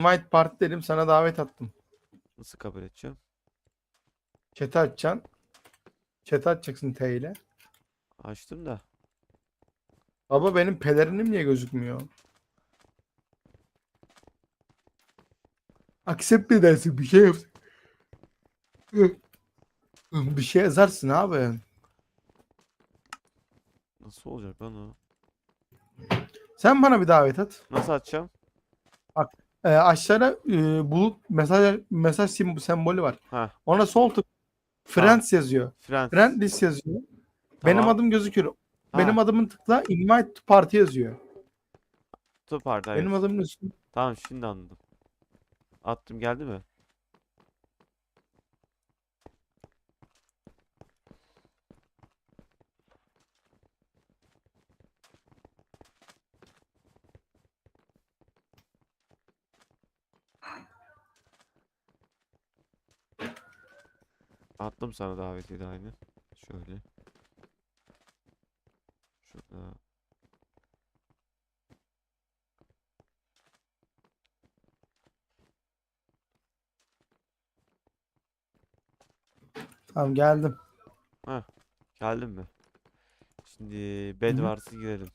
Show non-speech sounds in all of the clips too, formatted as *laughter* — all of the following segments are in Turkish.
Invite party dedim sana davet attım. Nasıl kabul edeceğim? Chat'e açacaksın. Chat'e açacaksın T ile. Açtım da. Baba benim pelerinim niye gözükmüyor? Accept mi dersin bir şey yap. Bir şey yazarsın abi. Nasıl olacak lan o? Sen bana bir davet at. Nasıl açacağım? Ee, aşağıda e, bulut mesaj mesaj sim- sembolü var. Ha. Ona sol tık. Friends yazıyor. Friends. Friend list yazıyor. Benim Tamam. adım gözüküyor. Ha, Benim adımın tıkla invite to party yazıyor. to party, evet. Benim adımın üstünde. Tamam şimdi anladım. Attım geldi mi? Attım sana davetiye de aynı. Şöyle. Şurada. Tamam geldim. Geldin mi? Şimdi Bed Hı hı. Wars'a girelim.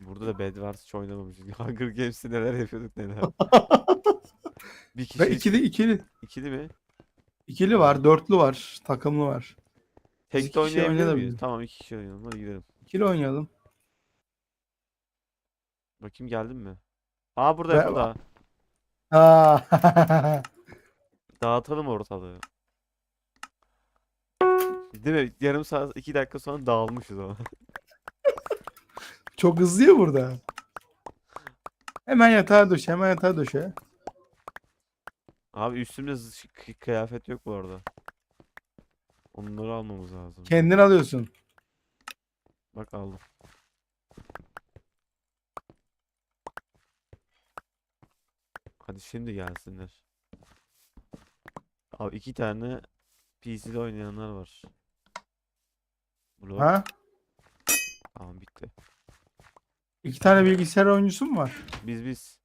Burada da Bed Wars hiç oynamamışız. *laughs* Hunger Games'te neler yapıyorduk neler. *laughs* Bir kişi Ve ikili ikili ikili mi? ikili var, dörtlü var, takımlı var. Tek iki de kişi oynayabilir miyiz? biz. Tamam iki kişi oynayalım. Hadi gidelim. İkili oynayalım. Bakayım geldin mi? Aa burada Ve- burada. Aa. *laughs* Dağıtalım ortalığı. Değil mi? Yarım saat, iki dakika sonra dağılmışız ama. Çok hızlı ya burada. Hemen yatağa düş, hemen yatağa ya. Abi üstümde kıyafet yok bu arada. Onları almamız lazım. Kendin alıyorsun. Bak aldım. Hadi şimdi gelsinler. Abi iki tane PC'de oynayanlar var. Blok. Ha? Tamam bitti. İki tane bilgisayar oyuncusu mu var? Biz biz.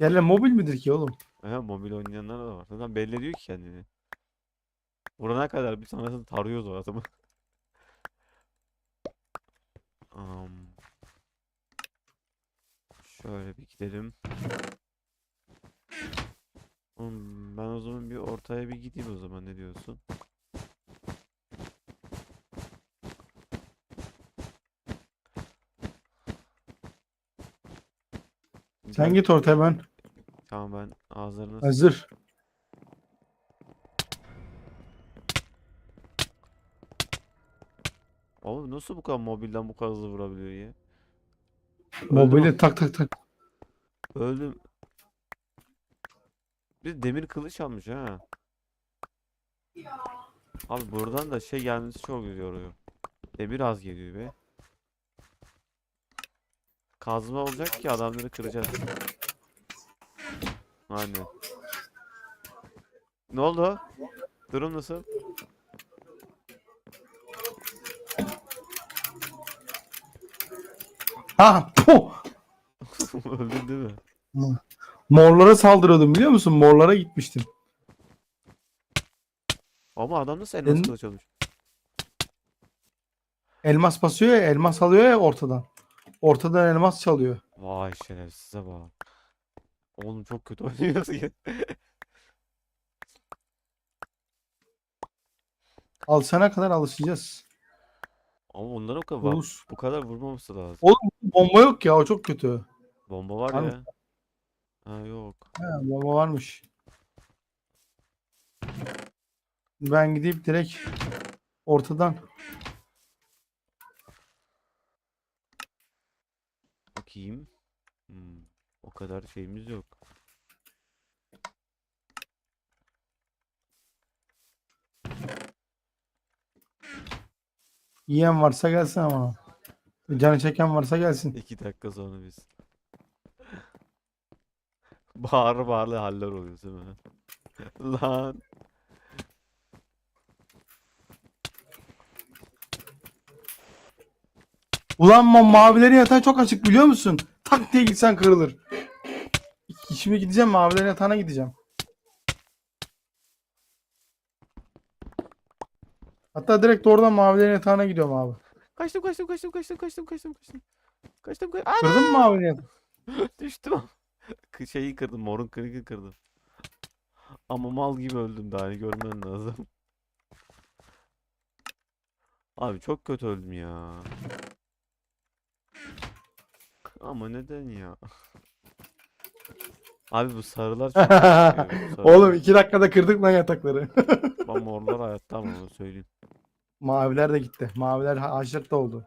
Yerler mobil midir ki oğlum? Aha, mobil oynayanlar da var. Zaten belli ediyor ki kendini. Vurana kadar bir sonrasını tarıyoruz o adamı. *laughs* Am, şöyle bir gidelim. Oğlum, ben o zaman bir ortaya bir gideyim o zaman ne diyorsun? Sen git ortaya ben. Ağızlarına Hazır. Oğlum nasıl bu kadar mobilden bu kadar hızlı vurabiliyor ya? Mobili tak tak tak. Öldüm. Bir de demir kılıç almış ha. Abi buradan da şey gelmesi çok yoruyor. Demir az geliyor be. Kazma olacak ki adamları kıracağız. Aynen. Ne oldu? Durum nasıl? Ha, puh! *laughs* Öldün değil mi? Morlara saldırıyordum biliyor musun? Morlara gitmiştim. Ama adam nasıl elmas Senin- kılıç almış? Elmas basıyor ya, elmas alıyor ya ortadan. Ortadan elmas çalıyor. Vay şerefsize bak. Oğlum çok kötü oynuyorsun ya. Alışana kadar alışacağız. Ama onlara o kadar, Ulus. bu kadar vurmaması lazım. Oğlum bomba yok ya o çok kötü. Bomba var Var mı? ya. Ha yok. Ha, bomba varmış. Ben gidip direkt ortadan. Bakayım. Hmm, o kadar şeyimiz yok. Yiyen varsa gelsin ama. Canı çeken varsa gelsin. İki dakika sonra biz. *laughs* Bağır bağırlı haller oluyor değil mi? *laughs* Lan. Ulan ma- mavilerin yatağı çok açık biliyor musun? tak diye gitsen kırılır. Şimdi gideceğim mavilerin yatağına gideceğim. Hatta direkt oradan mavilerin yatağına gidiyorum abi. Kaçtım kaçtım kaçtım kaçtım kaçtım kaçtım kaçtım. Kaçtım kaçtım. Kırdın mı mavilerin yatağı? *laughs* Düştüm. Kı- Şeyi kırdım. Morun kırıkı kırdım. Ama mal gibi öldüm daha. hani görmen lazım. Abi çok kötü öldüm ya. Ama neden ya? Abi bu sarılar çok *laughs* kötü. Bu Oğlum sarılar- iki dakikada kırdık lan yatakları. Ben morlar hayatta ama onu söyleyeyim. Maviler de gitti. Maviler haşlıkta oldu.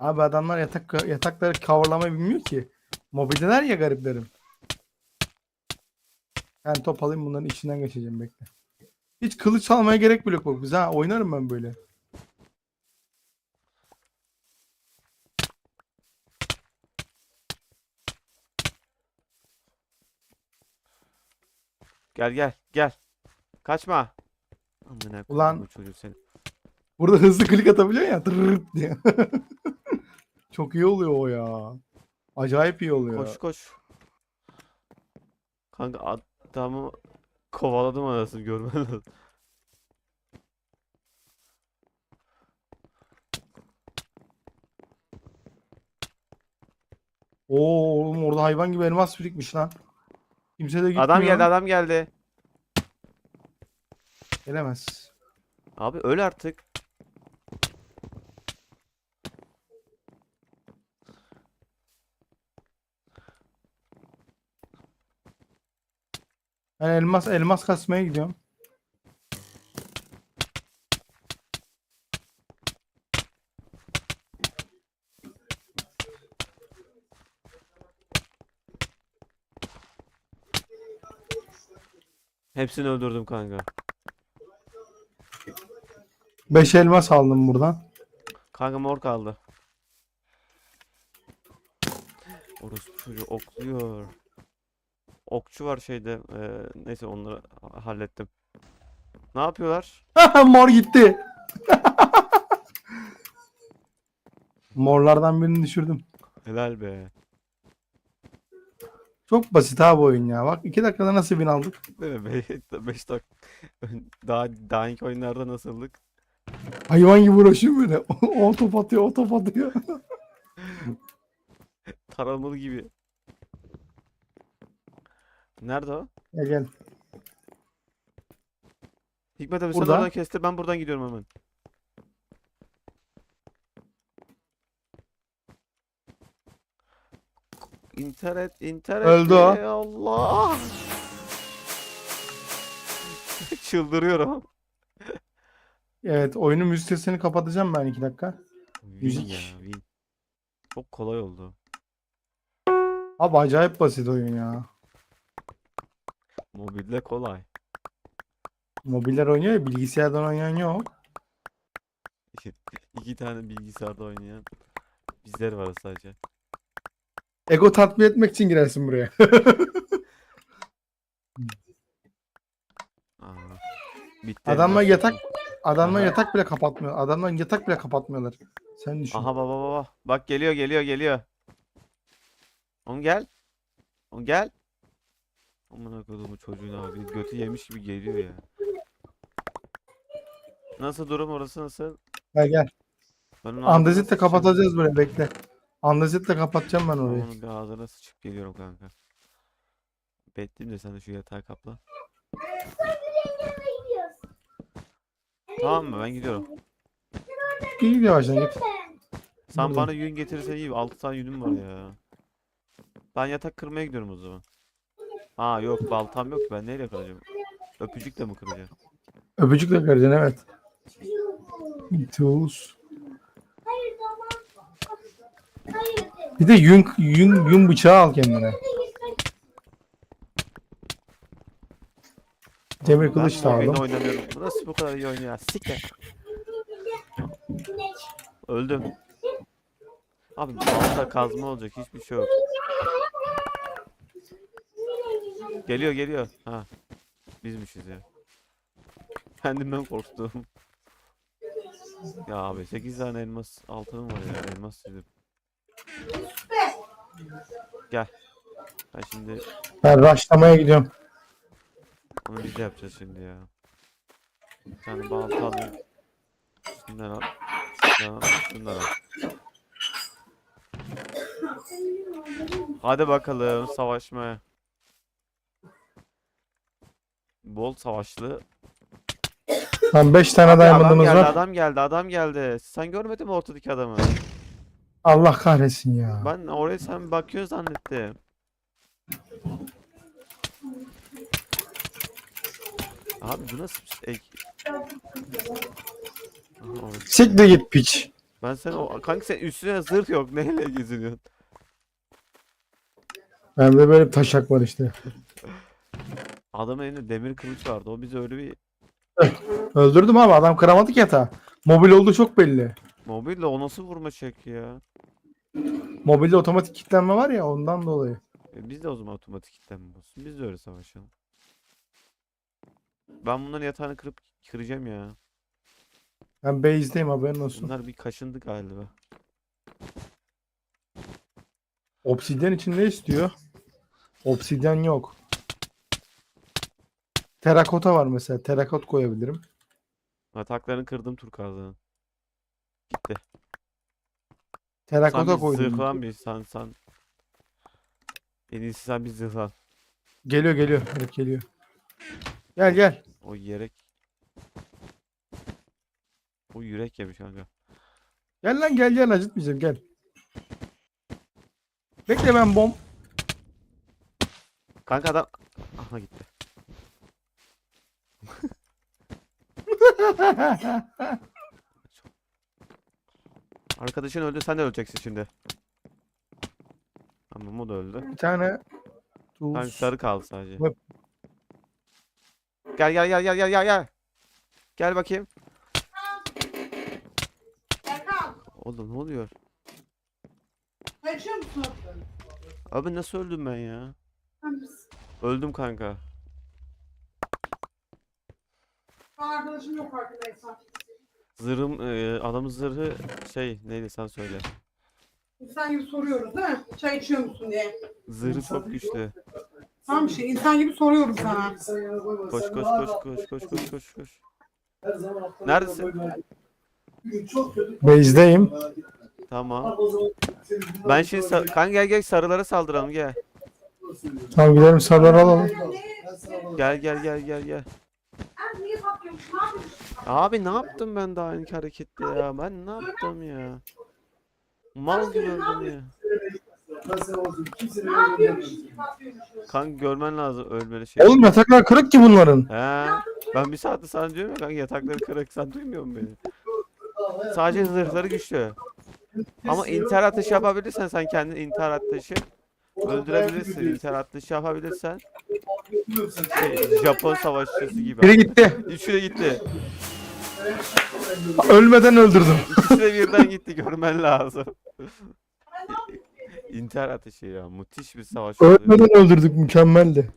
Abi adamlar yatak yatakları coverlamayı bilmiyor ki. Mobildeler ya gariplerim. Ben top alayım bunların içinden geçeceğim bekle. Hiç kılıç almaya gerek bile yok bize. Ha, oynarım ben böyle. Gel gel gel. Kaçma. Amına Ulan- çocuğu seni. Burada hızlı klik atabiliyor ya. tırırt diye. *laughs* Çok iyi oluyor o ya. Acayip iyi oluyor. Koş koş. Kanka adamı kovaladım anasını görmen lazım. Oo oğlum orada hayvan gibi elmas birikmiş lan. Kimse de gitmiyor. Adam geldi adam geldi. Gelemez. Abi öl artık. Ben elmas elmas kasmaya gidiyorum. Hepsini öldürdüm kanka. 5 elmas aldım buradan. Kanka mor kaldı. Orası çocuğu okluyor. Okçu var şeyde. eee, neyse onları ha- hallettim. Ne yapıyorlar? *laughs* Mor gitti. *laughs* Morlardan birini düşürdüm. Helal be. Çok basit abi oyun ya. Bak 2 dakikada nasıl win aldık? Değil mi? *laughs* 5 dakika. Daha daha ilk oyunlarda nasıldık? Hayvan gibi uğraşıyor böyle. *laughs* o top atıyor, o top atıyor. *laughs* Taramalı gibi. Nerede o? Gel gel. Hikmet abi sen Burada. oradan kesti ben buradan gidiyorum hemen. İnternet, internet. Öldü o. ey Allah. *laughs* Çıldırıyorum. Evet oyunun müzik sesini kapatacağım ben 2 dakika. Win Müzik. ya, win. Çok kolay oldu. Abi acayip basit oyun ya. Mobilde kolay. Mobiller oynuyor ya bilgisayardan oynayan yok. *laughs* İki tane bilgisayarda oynayan bizler var sadece. Ego tatmin etmek için girersin buraya. *laughs* Aa, bitti Adamlar yatak-. Adamlar Aha. yatak bile kapatmıyor. Adamlar yatak bile kapatmıyorlar. Sen düşün. Aha baba baba. Bak geliyor geliyor geliyor. On gel. On gel. Amına koyduğumu çocuğun abi. Götü yemiş gibi geliyor ya. Nasıl durum orası nasıl? Gel gel. Ben onun Andezit ağzına de sıçayım. kapatacağız buraya bekle. Andezit de kapatacağım ben orayı. onun bir ağzına sıçıp geliyorum kanka. Bekleyeyim de sen de şu yatağı kapla. Tamam mı? Ben gidiyorum. Git yavaştan git. Sen Burada. bana yün getirirsen iyi. 6 tane yünüm var ya. Ben yatak kırmaya gidiyorum o zaman. Ha yok baltam yok ki ben neyle kıracağım? Öpücükle mi kıracağım? Öpücükle karacaksın evet. Tools. Bir de yün, yün, yün bıçağı al kendine. Demir Ben kılıç da aldım. oynamıyorum. Bu nasıl bu kadar iyi oynuyor? ya? Siktir. Öldüm. Abi balta kazma olacak hiçbir şey yok. Geliyor geliyor. Ha. Bizmişiz ya. Kendimden korktum. Ya abi 8 tane elmas altınım var ya elmas dedim. Gel. Ben şimdi Ben raşlamaya gidiyorum. Onu biz de yapacağız şimdi ya. Bir tane balta alayım. Şundan al. Şundan al. Şundan al. Hadi bakalım savaşmaya. Bol savaşlı. Lan 5 tane adam diamond'ımız geldi, var. adam geldi, adam geldi. Sen görmedin mi ortadaki adamı? Allah kahretsin ya. Ben oraya sen bakıyorsun zannettim. Abi bu nasıl bir ek? Aha, orada. Siktir git piç. Ben sen o kanka sen üstüne zırh yok *laughs* neyle geziniyorsun? Bende böyle bir taşak var işte. Adamın elinde demir kılıç vardı. O bize öyle bir Öldürdüm abi adam kıramadık yatağı. Mobil olduğu çok belli. mobille o nasıl vurma çek ya? Mobilde otomatik kilitlenme var ya ondan dolayı. E biz de o zaman otomatik kilitlenme olsun. Biz de öyle savaşalım. Ben bunların yatağını kırıp kıracağım ya. Ben base'deyim haberin olsun. Bunlar bir kaşındı galiba. Obsidyen için ne istiyor? Obsidyen yok. Terakota var mesela. Terakot koyabilirim. Yataklarını kırdım Turkaz'ın. Gitti. Sen Terakota bir koydum. zırhlan bir sen sen. En iyisi sen bir zırhlan. Geliyor geliyor. Evet geliyor. Gel gel. O yürek. O yürek yemiş kanka. Gel lan gel gel acıtmayacağım gel. Bekle ben bom. Kanka adam... Aha gitti. *laughs* Arkadaşın öldü sen de öleceksin şimdi. Tamam o da öldü. bir tane Kanka sarı kaldı sadece. Gel gel gel gel gel gel gel. Gel bakayım. Erkan, Oğlum ne oluyor? kaçıyor musun? Abi nasıl öldüm ben ya? Öldüm kanka. an arkadaşım yok farkındaysan. Zırhım, e, adamın zırhı şey neydi sen söyle. İnsan gibi soruyoruz değil mi? Çay içiyor musun diye. Zırhı çok güçlü. Tam bir şey. İnsan gibi soruyorum sana. Koş koş koş koş koş koş koş koş. Neredesin? Base'deyim. Tamam. Ben şimdi sa- kanka gel gel sarılara saldıralım gel. Tamam gidelim sarıları alalım. Gel gel gel gel gel. Abi ne yaptım ben daha aynı harekette ya? Ben ne yaptım ya? Mal gibi öldüm ya. Ne? Bakıyormuşsun. Kanka görmen lazım ölmeli şey. Oğlum yataklar kırık ki bunların. He. Ben bir saattir sana diyorum ya kanka yatakları kırık sen duymuyor musun beni? Sadece zırhları güçlü. Ama intihar ateşi yapabilirsen sen kendin intihar ateşi öldürebilirsin. İntihar ateşi yapabilirsen şey, Japon savaşçısı gibi. Biri gitti. Üçü de gitti. Ölmeden öldürdüm. İkisi de birden gitti görmen lazım. İntihar ateşi ya müthiş bir savaş oldu. Ölmeden öldürdük mükemmeldi.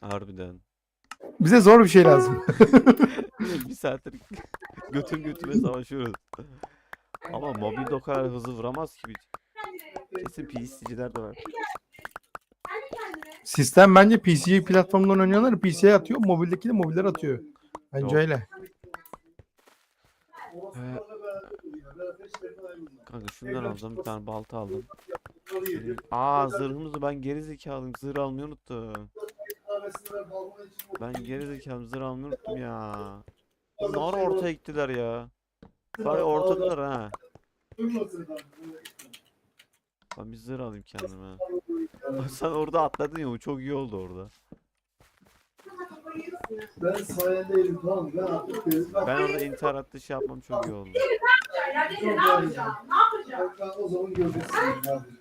Harbiden. Bize zor bir şey lazım. *laughs* bir saattir götüm götüme savaşıyoruz. Ama mobilde o kadar hızlı vuramaz ki. Kesin PC'ciler de var. Sistem bence PC platformundan oynayanlar PC'ye atıyor. Mobildeki de mobiller atıyor. Bence Yok. öyle. Ee, kanka şundan aldım bir tane balta aldım. Aa zırhımızı ben geri zekalıyım zırh almayı unuttum. Ben geri zekalıyım zırh almayı unuttum ya. Bunlar ortaya gittiler ya. Bari ortadalar ha. Ben bir zırh alayım kendime. *laughs* Sen orada atladın ya o çok iyi oldu orada. Ben sayendeydim tamam? Ben artık Ben orada intihar atışı yapmam çok iyi oldu. Ya ne yapacağım? Ne yapacağım? Ben o zaman göreceksin. ne yapacağım.